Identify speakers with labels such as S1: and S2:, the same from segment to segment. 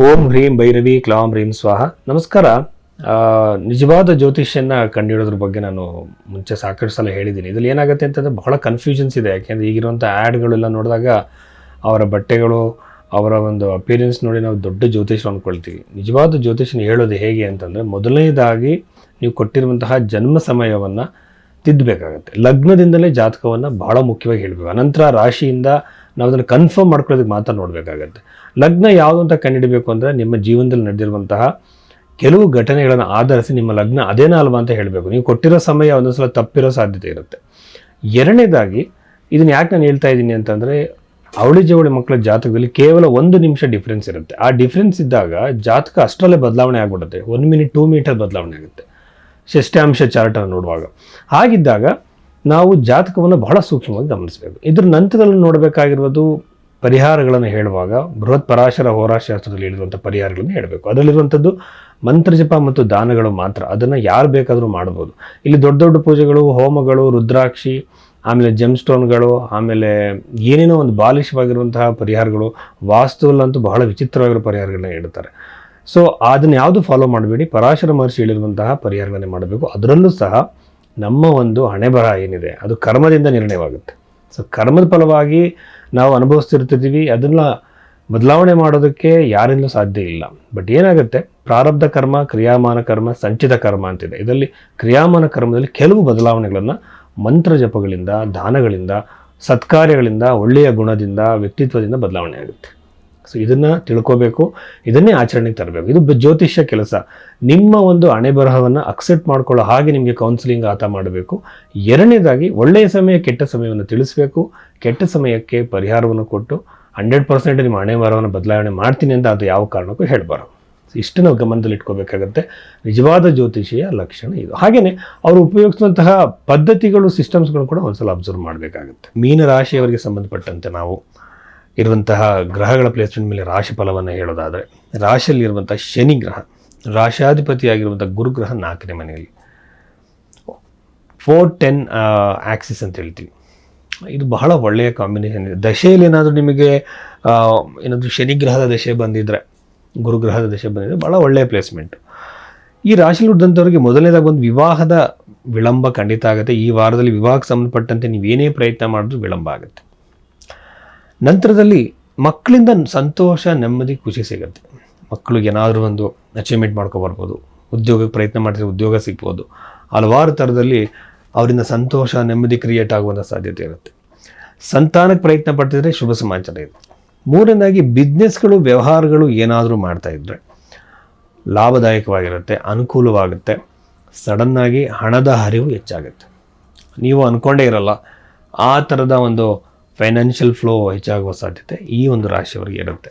S1: ಓಂ ಹ್ರೀಂ ಭೈರವಿ ಕ್ಲಾಂ ಹ್ರೀಂ ಸ್ವಾಹ. ನಮಸ್ಕಾರ. ನಿಜವಾದ ಜ್ಯೋತಿಷ್ಯನ ಕಂಡುಹಿಡೋದ್ರ ಬಗ್ಗೆ ನಾನು ಮುಂಚೆ ಸಾಕಷ್ಟು ಸಲ ಹೇಳಿದ್ದೀನಿ. ಇದರಲ್ಲಿ ಏನಾಗುತ್ತೆ ಅಂತಂದರೆ ಬಹಳ ಕನ್ಫ್ಯೂಷನ್ಸ್ ಇದೆ. ಯಾಕೆಂದರೆ ಈಗಿರುವಂಥ ಆ್ಯಡ್ಗಳೆಲ್ಲ ನೋಡಿದಾಗ ಅವರ ಬಟ್ಟೆಗಳು, ಅವರ ಒಂದು ಅಪಿಯರೆನ್ಸ್ ನೋಡಿ ನಾವು ದೊಡ್ಡ ಜ್ಯೋತಿಷ್ಯ ಅಂದ್ಕೊಳ್ತೀವಿ ನಿಜವಾದ ಜ್ಯೋತಿಷ್ಯನ ಹೇಳೋದು ಹೇಗೆ ಅಂತಂದರೆ ಮೊದಲನೇದಾಗಿ ನೀವು ಕೊಟ್ಟಿರುವಂತಹ ಜನ್ಮ ಸಮಯವನ್ನು ತಿದ್ದಬೇಕಾಗತ್ತೆ. ಲಗ್ನದಿಂದಲೇ ಜಾತಕವನ್ನು ಬಹಳ ಮುಖ್ಯವಾಗಿ ಹೇಳಬೇಕು. ಅನಂತರ ರಾಶಿಯಿಂದ ನಾವು ಅದನ್ನು ಕನ್ಫರ್ಮ್ ಮಾಡ್ಕೊಳ್ಳೋದಕ್ಕೆ ಮಾತ್ರ ನೋಡಬೇಕಾಗತ್ತೆ. ಲಗ್ನ ಯಾವುದು ಅಂತ ಕಂಡುಹಿಡಬೇಕು ಅಂದರೆ ನಿಮ್ಮ ಜೀವನದಲ್ಲಿ ನಡೆದಿರುವಂತಹ ಕೆಲವು ಘಟನೆಗಳನ್ನು ಆಧರಿಸಿ ನಿಮ್ಮ ಲಗ್ನ ಅದೇನೋ ಅಲ್ವಾ ಅಂತ ಹೇಳಬೇಕು. ನೀವು ಕೊಟ್ಟಿರೋ ಸಮಯ ಒಂದೊಂದು ಸಲ ತಪ್ಪಿರೋ ಸಾಧ್ಯತೆ ಇರುತ್ತೆ. ಎರಡನೇದಾಗಿ ಇದನ್ನ ಯಾಕೆ ನಾನು ಹೇಳ್ತಾ ಇದ್ದೀನಿ ಅಂತಂದರೆ ಅವಳಿ ಜವಳಿ ಮಕ್ಕಳ ಜಾತಕದಲ್ಲಿ ಕೇವಲ ಒಂದು ನಿಮಿಷ ಡಿಫ್ರೆನ್ಸ್ ಇರುತ್ತೆ. ಆ ಡಿಫ್ರೆನ್ಸ್ ಇದ್ದಾಗ ಜಾತಕ ಅಷ್ಟರಲ್ಲೇ ಬದಲಾವಣೆ ಆಗಿಬಿಡುತ್ತೆ. ಒನ್ ಮಿನಿಟ್ ಟೂ ಮೀಟರ್ ಬದಲಾವಣೆ ಆಗುತ್ತೆ. ಷಷ್ಠಾಂಶ ಚಾರ್ಟನ್ನು ನೋಡುವಾಗ. ಹಾಗಿದ್ದಾಗ ನಾವು ಜಾತಕವನ್ನು ಬಹಳ ಸೂಕ್ಷ್ಮವಾಗಿ ಗಮನಿಸಬೇಕು. ಇದ್ರ ನಂತರದಲ್ಲಿ ನೋಡಬೇಕಾಗಿರುವುದು ಪರಿಹಾರಗಳನ್ನು ಹೇಳುವಾಗ ಬೃಹತ್ ಪರಾಶರ ಹೋರಾಶಾಸ್ತ್ರದಲ್ಲಿ ಹೇಳಿರುವಂಥ ಪರಿಹಾರಗಳನ್ನು ಹೇಳಬೇಕು. ಅದರಲ್ಲಿರುವಂಥದ್ದು ಮಂತ್ರಜಪ ಮತ್ತು ದಾನಗಳು ಮಾತ್ರ. ಅದನ್ನು ಯಾರು ಬೇಕಾದರೂ ಮಾಡ್ಬೋದು. ಇಲ್ಲಿ ದೊಡ್ಡ ದೊಡ್ಡ ಪೂಜೆಗಳು, ಹೋಮಗಳು, ರುದ್ರಾಕ್ಷಿ, ಆಮೇಲೆ ಜೆಮ್ ಸ್ಟೋನ್ಗಳು ಆಮೇಲೆ ಏನೇನೋ ಒಂದು ಬಾಲಿಶವಾಗಿರುವಂತಹ ಪರಿಹಾರಗಳು, ವಾಸ್ತುವಲ್ಲಂತೂ ಬಹಳ ವಿಚಿತ್ರವಾಗಿರೋ ಪರಿಹಾರಗಳನ್ನ ಹೇಳ್ತಾರೆ ಸೊ ಅದನ್ನು ಯಾವುದು ಫಾಲೋ ಮಾಡಬೇಡಿ. ಪರಾಶರ ಮಹರ್ಷಿ ಹೇಳಿರುವಂತಹ ಪರಿಹಾರಗಳನ್ನೇ ಮಾಡಬೇಕು. ಅದರಲ್ಲೂ ಸಹ ನಮ್ಮ ಒಂದು ಹಣೆ ಬರಹ ಏನಿದೆ, ಅದು ಕರ್ಮದಿಂದ ನಿರ್ಣಯವಾಗುತ್ತೆ. ಸೊ ಕರ್ಮದ ಫಲವಾಗಿ ನಾವು ಅನುಭವಿಸ್ತಿರ್ತಿದ್ದೀವಿ ಅದನ್ನು ಬದಲಾವಣೆ ಮಾಡೋದಕ್ಕೆ ಯಾರಿಂದಲೂ ಸಾಧ್ಯ ಇಲ್ಲ. ಬಟ್ ಏನಾಗುತ್ತೆ? ಪ್ರಾರಬ್ಧ ಕರ್ಮ, ಕ್ರಿಯಾಮಾನ ಕರ್ಮ, ಸಂಚಿತ ಕರ್ಮ ಅಂತಿದೆ. ಇದರಲ್ಲಿ ಕ್ರಿಯಾಮಾನ ಕರ್ಮದಲ್ಲಿ ಕೆಲವು ಬದಲಾವಣೆಗಳನ್ನು ಮಂತ್ರ ಜಪಗಳಿಂದ, ದಾನಗಳಿಂದ, ಸತ್ಕಾರ್ಯಗಳಿಂದ, ಒಳ್ಳೆಯ ಗುಣದಿಂದ, ವ್ಯಕ್ತಿತ್ವದಿಂದ ಬದಲಾವಣೆ ಆಗುತ್ತೆ. ಸೊ ಇದನ್ನು ತಿಳ್ಕೋಬೇಕು. ಇದನ್ನೇ ಆಚರಣೆಗೆ ತರಬೇಕು. ಇದು ಜ್ಯೋತಿಷ್ಯ ಕೆಲಸ. ನಿಮ್ಮ ಒಂದು ಹಣೆ ಬರಹವನ್ನು ಅಕ್ಸೆಪ್ಟ್ ಮಾಡ್ಕೊಳ್ಳೋ ಹಾಗೆ ನಿಮಗೆ ಕೌನ್ಸಿಲಿಂಗ್ ಆತ ಮಾಡಬೇಕು. ಎರಡನೇದಾಗಿ, ಒಳ್ಳೆಯ ಸಮಯ, ಕೆಟ್ಟ ಸಮಯವನ್ನು ತಿಳಿಸಬೇಕು. ಕೆಟ್ಟ ಸಮಯಕ್ಕೆ ಪರಿಹಾರವನ್ನು ಕೊಟ್ಟು ಹಂಡ್ರೆಡ್ ಪರ್ಸೆಂಟ್ ನಿಮ್ಮ ಹಣೆ ಬರಹವನ್ನು ಬದಲಾವಣೆ ಮಾಡ್ತೀನಿ ಅಂತ ಅದು ಯಾವ ಕಾರಣಕ್ಕೂ ಹೇಳಬಾರ್ದು. ಇಷ್ಟು ನಾವು ಗಮನದಲ್ಲಿ ಇಟ್ಕೋಬೇಕಾಗತ್ತೆ. ನಿಜವಾದ ಜ್ಯೋತಿಷಿಯ ಲಕ್ಷಣ ಇದು. ಹಾಗೆಯೇ ಅವರು ಉಪಯೋಗಿಸುವಂತಹ ಪದ್ಧತಿಗಳು ಸಿಸ್ಟಮ್ಸ್ಗಳು ಕೂಡ ಒಂದ್ಸಲ ಅಬ್ಸರ್ವ್ ಮಾಡಬೇಕಾಗುತ್ತೆ. ಮೀನ ರಾಶಿಯವರಿಗೆ ಸಂಬಂಧಪಟ್ಟಂತೆ ನಾವು ಇರುವಂತಹ ಗ್ರಹಗಳ ಪ್ಲೇಸ್ಮೆಂಟ್ ಮೇಲೆ ರಾಶಿ ಫಲವನ್ನು ಹೇಳೋದಾದರೆ ರಾಶಿಯಲ್ಲಿರುವಂಥ ಶನಿ ಗ್ರಹ ರಾಶಾಧಿಪತಿಯಾಗಿರುವಂಥ ಗುರುಗ್ರಹ ನಾಲ್ಕನೇ ಮನೆಯಲ್ಲಿ. ಫೋರ್ ಟೆನ್ ಆಕ್ಸಿಸ್ ಅಂತ ಹೇಳ್ತೀವಿ. ಇದು ಬಹಳ ಒಳ್ಳೆಯ ಕಾಂಬಿನೇಷನ್ ಇದೆ ದಶೆಯಲ್ಲಿ ಏನಾದರೂ ನಿಮಗೆ ಏನಾದರೂ ಶನಿಗ್ರಹದ ದಶೆ ಬಂದಿದ್ದರೆ ಗುರುಗ್ರಹದ ದಶೆ ಬಂದಿದ್ದರೆ ಭಾಳ ಒಳ್ಳೆಯ ಪ್ಲೇಸ್ಮೆಂಟ್ ಈ ರಾಶಿಲಿ ಹುಟ್ಟಿದಂಥವ್ರಿಗೆ ಮೊದಲನೇದಾಗಿ ಒಂದು ವಿವಾಹದ ವಿಳಂಬ ಖಂಡಿತ ಆಗುತ್ತೆ. ಈ ವಾರದಲ್ಲಿ ವಿವಾಹಕ್ಕೆ ಸಂಬಂಧಪಟ್ಟಂತೆ ನೀವೇನೇ ಪ್ರಯತ್ನ ಮಾಡಿದ್ರೂ ವಿಳಂಬ ಆಗುತ್ತೆ. ನಂತರದಲ್ಲಿ ಮಕ್ಕಳಿಂದ ಸಂತೋಷ, ನೆಮ್ಮದಿ, ಖುಷಿ ಸಿಗುತ್ತೆ. ಮಕ್ಕಳು ಏನಾದರೂ ಒಂದು ಅಚೀವ್ಮೆಂಟ್ ಮಾಡ್ಕೊಬರ್ಬೋದು ಉದ್ಯೋಗಕ್ಕೆ ಪ್ರಯತ್ನ ಮಾಡಿದ್ರೆ ಉದ್ಯೋಗ ಸಿಗ್ಬೋದು. ಹಲವಾರು ಥರದಲ್ಲಿ ಅವರಿಂದ ಸಂತೋಷ, ನೆಮ್ಮದಿ ಕ್ರಿಯೇಟ್ ಆಗುವಂಥ ಸಾಧ್ಯತೆ ಇರುತ್ತೆ. ಸಂತಾನಕ್ಕೆ ಪ್ರಯತ್ನ ಪಡ್ತಿದ್ರೆ ಶುಭ ಸಮಾಚಾರ ಇದೆ. ಮೂರನೇದಾಗಿ ಬಿಸ್ನೆಸ್ಗಳು ವ್ಯವಹಾರಗಳು ಏನಾದರೂ ಮಾಡ್ತಾ ಇದ್ದರೆ ಲಾಭದಾಯಕವಾಗಿರುತ್ತೆ, ಅನುಕೂಲವಾಗುತ್ತೆ. ಸಡನ್ನಾಗಿ ಹಣದ ಹರಿವು ಹೆಚ್ಚಾಗುತ್ತೆ. ನೀವು ಅಂದ್ಕೊಂಡೇ ಇರಲ್ಲ, ಆ ಥರದ ಒಂದು ಫೈನಾನ್ಷಿಯಲ್ ಫ್ಲೋ ಹೆಚ್ಚಾಗುವ ಸಾಧ್ಯತೆ ಈ ಒಂದು ರಾಶಿಯವರಿಗೆ ಇರುತ್ತೆ.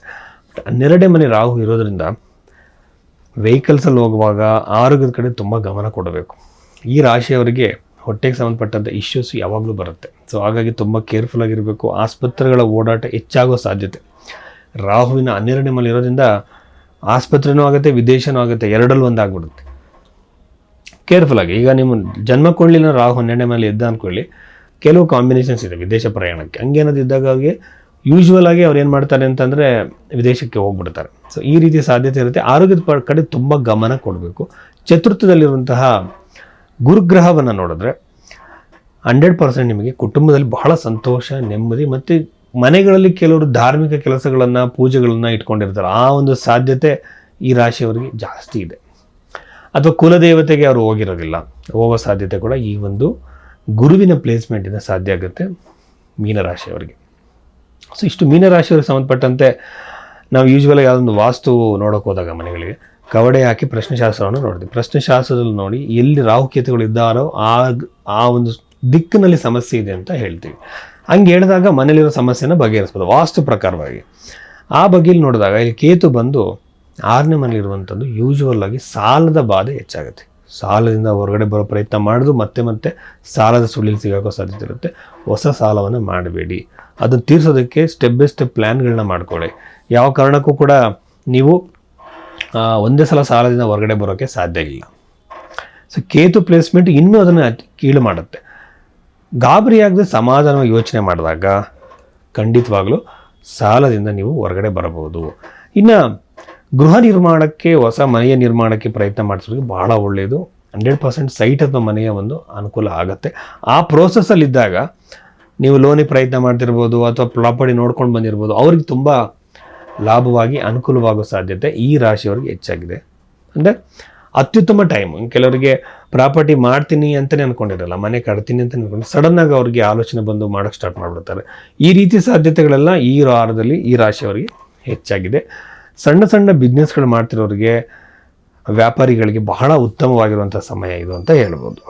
S1: ಹನ್ನೆರಡೇ ಮನೆ ರಾಹು ಇರೋದ್ರಿಂದ ವೆಹಿಕಲ್ಸಲ್ಲಿ ಹೋಗುವಾಗ ಆರೋಗ್ಯದ ಕಡೆ ತುಂಬ ಗಮನ ಕೊಡಬೇಕು. ಈ ರಾಶಿಯವರಿಗೆ ಹೊಟ್ಟೆಗೆ ಸಂಬಂಧಪಟ್ಟಂಥ ಇಶ್ಯೂಸ್ ಯಾವಾಗಲೂ ಬರುತ್ತೆ. ಸೊ ಹಾಗಾಗಿ ತುಂಬ ಕೇರ್ಫುಲ್ ಆಗಿರಬೇಕು. ಆಸ್ಪತ್ರೆಗಳ ಓಡಾಟ ಹೆಚ್ಚಾಗೋ ಸಾಧ್ಯತೆ. ರಾಹುವಿನ ಹನ್ನೆರಡನೇ ಮನೆ ಇರೋದ್ರಿಂದ ಆಸ್ಪತ್ರೆನೂ ಆಗುತ್ತೆ, ವಿದೇಶನೂ ಆಗುತ್ತೆ, ಎರಡಲ್ಲೂ ಒಂದು ಆಗ್ಬಿಡುತ್ತೆ ಕೇರ್ಫುಲ್ ಆಗಿ. ಈಗ ನಿಮ್ಮ ಜನ್ಮ ಕೊಳ್ಳಿನ ರಾಹು ಹನ್ನೆರಡನೇ ಮೇಲೆ ಇದ್ದ ಅಂದ್ಕೊಳ್ಳಿ. ಕೆಲವು ಕಾಂಬಿನೇಷನ್ಸ್ ಇದೆ ವಿದೇಶ ಪ್ರಯಾಣಕ್ಕೆ. ಹಂಗೇನದಿದ್ದಾಗ ಅವ್ರಿಗೆ ಯೂಶುವಲ್ ಆಗಿ ಅವ್ರು ಏನು ಮಾಡ್ತಾರೆ ಅಂತಂದರೆ ವಿದೇಶಕ್ಕೆ ಹೋಗ್ಬಿಡ್ತಾರೆ. ಸೊ ಈ ರೀತಿ ಸಾಧ್ಯತೆ ಇರುತ್ತೆ. ಆರೋಗ್ಯದ ಕಡೆ ತುಂಬ ಗಮನ ಕೊಡಬೇಕು. ಚತುರ್ಥದಲ್ಲಿರುವಂತಹ ಗುರುಗ್ರಹವನ್ನು ನೋಡಿದ್ರೆ ಹಂಡ್ರೆಡ್ ಪರ್ಸೆಂಟ್ ನಿಮಗೆ ಕುಟುಂಬದಲ್ಲಿ ಬಹಳ ಸಂತೋಷ, ನೆಮ್ಮದಿ ಮತ್ತು ಮನೆಗಳಲ್ಲಿ ಕೆಲವರು ಧಾರ್ಮಿಕ ಕೆಲಸಗಳನ್ನು, ಪೂಜೆಗಳನ್ನು ಇಟ್ಕೊಂಡಿರ್ತಾರೆ. ಆ ಒಂದು ಸಾಧ್ಯತೆ ಈ ರಾಶಿಯವರಿಗೆ ಜಾಸ್ತಿ ಇದೆ. ಅಥವಾ ಕುಲದೇವತೆಗೆ ಅವರು ಹೋಗಿರೋದಿಲ್ಲ. ಹೋಗೋ ಸಾಧ್ಯತೆ ಕೂಡ ಈ ಒಂದು ಗುರುವಿನ ಪ್ಲೇಸ್ಮೆಂಟಿಂದ ಸಾಧ್ಯ ಆಗುತ್ತೆ ಮೀನರಾಶಿಯವರಿಗೆ ಸೊ ಇಷ್ಟು ಮೀನರಾಶಿಯವ್ರಿಗೆ ಸಂಬಂಧಪಟ್ಟಂತೆ ನಾವು ಯೂಶ್ವಲಾಗಿ ಯಾವುದೊಂದು ವಾಸ್ತು ನೋಡೋಕೆ ಹೋದಾಗ ಮನೆಗಳಿಗೆ ಕವಡೆ ಹಾಕಿ ಪ್ರಶ್ನೆಶಾಸ್ತ್ರವನ್ನು ನೋಡ್ತೀವಿ ಪ್ರಶ್ನೆಶಾಸ್ತ್ರದಲ್ಲಿ ನೋಡಿ ಎಲ್ಲಿ ರಾಹುಕೇತುಗಳು ಇದ್ದಾರೋ ಆ ಆ ಒಂದು ದಿಕ್ಕಿನಲ್ಲಿ ಸಮಸ್ಯೆ ಇದೆ ಅಂತ ಹೇಳ್ತೀವಿ. ಹಂಗೆ ಹೇಳಿದಾಗ ಮನೇಲಿರೋ ಸಮಸ್ಯೆನ ಬಗೆಹರಿಸ್ಬೋದು ವಾಸ್ತು ಪ್ರಕಾರವಾಗಿ. ಆ ಬಗೆಯಲ್ಲಿ ನೋಡಿದಾಗ ಇಲ್ಲಿ ಕೇತು ಬಂದು ಆರನೇ ಮನೇಲಿರುವಂಥದ್ದು ಯೂಶ್ವಲ್ ಆಗಿ ಸಾಲದ ಬಾಧೆ ಹೆಚ್ಚಾಗುತ್ತೆ. ಸಾಲದಿಂದ ಹೊರಗಡೆ ಬರೋ ಪ್ರಯತ್ನ ಮಾಡಿದ್ರು, ಮತ್ತೆ ಮತ್ತೆ ಸಾಲದ ಸುಳಿಲಿ ಸಿಗಾಕೋ ಸಾಧ್ಯತೆ ಇರುತ್ತೆ. ಹೊಸ ಸಾಲವನ್ನು ಮಾಡಬೇಡಿ. ಅದನ್ನು ತೀರಿಸೋದಕ್ಕೆ ಸ್ಟೆಪ್ ಬೈ ಸ್ಟೆಪ್ ಪ್ಲ್ಯಾನ್ಗಳನ್ನ ಮಾಡ್ಕೊಳ್ಳಿ. ಯಾವ ಕಾರಣಕ್ಕೂ ಕೂಡ ನೀವು ಒಂದೇ ಸಲ ಸಾಲದಿಂದ ಹೊರಗಡೆ ಬರೋಕ್ಕೆ ಸಾಧ್ಯ ಇಲ್ಲ. ಸೊ ಕೇತು ಪ್ಲೇಸ್ಮೆಂಟ್ ಇನ್ನೂ ಅದನ್ನು ಕೀಳು ಮಾಡುತ್ತೆ. ಗಾಬರಿ ಆಗದೆ ಸಮಾಧಾನವಾಗಿ ಯೋಚನೆ ಮಾಡಿದಾಗ ಖಂಡಿತವಾಗಲೂ ಸಾಲದಿಂದ ನೀವು ಹೊರಗಡೆ ಬರಬಹುದು. ಇನ್ನು ಗೃಹ ನಿರ್ಮಾಣಕ್ಕೆ, ಹೊಸ ಮನೆಯ ನಿರ್ಮಾಣಕ್ಕೆ ಪ್ರಯತ್ನ ಮಾಡಿಸೋದಕ್ಕೆ ಭಾಳ ಒಳ್ಳೆಯದು ಹಂಡ್ರೆಡ್ ಪರ್ಸೆಂಟ್ ಸೈಟ್ ಅಥವಾ ಮನೆಯ ಒಂದು ಅನುಕೂಲ ಆಗುತ್ತೆ. ಆ ಪ್ರೋಸೆಸ್ಸಲ್ಲಿದ್ದಾಗ ನೀವು ಲೋನಿಗೆ ಪ್ರಯತ್ನ ಮಾಡ್ತಿರ್ಬೋದು ಅಥವಾ ಪ್ರಾಪರ್ಟಿ ನೋಡ್ಕೊಂಡು ಬಂದಿರ್ಬೋದು, ಅವ್ರಿಗೆ ತುಂಬ ಲಾಭವಾಗಿ ಅನುಕೂಲವಾಗೋ ಸಾಧ್ಯತೆ ಈ ರಾಶಿಯವರಿಗೆ ಹೆಚ್ಚಾಗಿದೆ. ಅಂದರೆ ಅತ್ಯುತ್ತಮ ಟೈಮ್ ಕೆಲವರಿಗೆ ಪ್ರಾಪರ್ಟಿ ಮಾಡ್ತೀನಿ ಅಂತಲೇ ಅಂದ್ಕೊಂಡಿರಲ್ಲ ಮನೆ ಕಟ್ತೀನಿ ಅಂತ ಅಂದ್ಕೊಂಡು ಸಡನ್ನಾಗಿ ಅವ್ರಿಗೆ ಆಲೋಚನೆ ಬಂದು ಮಾಡೋಕ್ಕೆ ಸ್ಟಾರ್ಟ್ ಮಾಡಿಬಿಡ್ತಾರೆ. ಈ ರೀತಿ ಸಾಧ್ಯತೆಗಳೆಲ್ಲ ಈ ವಾರದಲ್ಲಿ ಈ ರಾಶಿಯವರಿಗೆ ಹೆಚ್ಚಾಗಿದೆ. ಸಣ್ಣ ಸಣ್ಣ ಬಿಸ್ನೆಸ್ಗಳು ಮಾಡ್ತಿರೋರಿಗೆ ವ್ಯಾಪಾರಿಗಳಿಗೆ ಬಹಳ ಉತ್ತಮವಾಗಿರುವಂಥ ಸಮಯ ಇದು ಅಂತ ಹೇಳ್ಬೋದು.